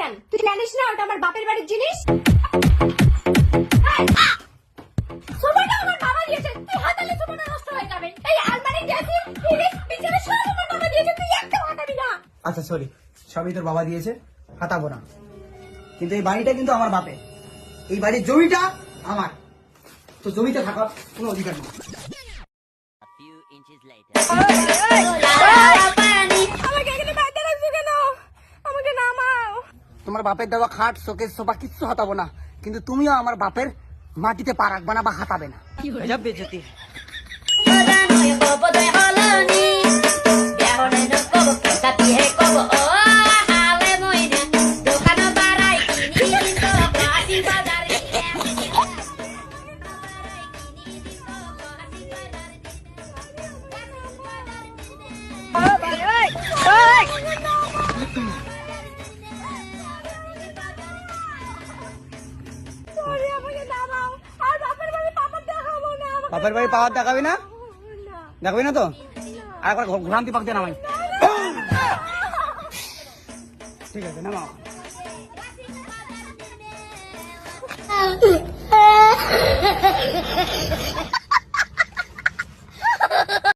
কেন? তুই জানিস না ওটা আমার বাপের বাড়ির জিনিস? আচ্ছা সরি সবই তোর বাবা দিয়েছে। হাতাবো না। কিন্তু এই বাড়িটা কিন্তু আমার বাপে এই বাড়ির জমিটা আমার। তো জমিতে থাকার কোনো অধিকার নেই। তোমার বাপের দেওয়া খাট শোকেস সোফা কিচ্ছু হাতাবো না। কিন্তু তুমিও আমার বাপের মাটিতে পা রাখবে না বা হাতাবে না। বেজতি। সরি বাপের বাড়ি পাওয়ার দেখাবি না? না দেখাবি না তো? আর একবার ঘোরান্তি পাক দিয়ে নামাই। ঠিক আছে না না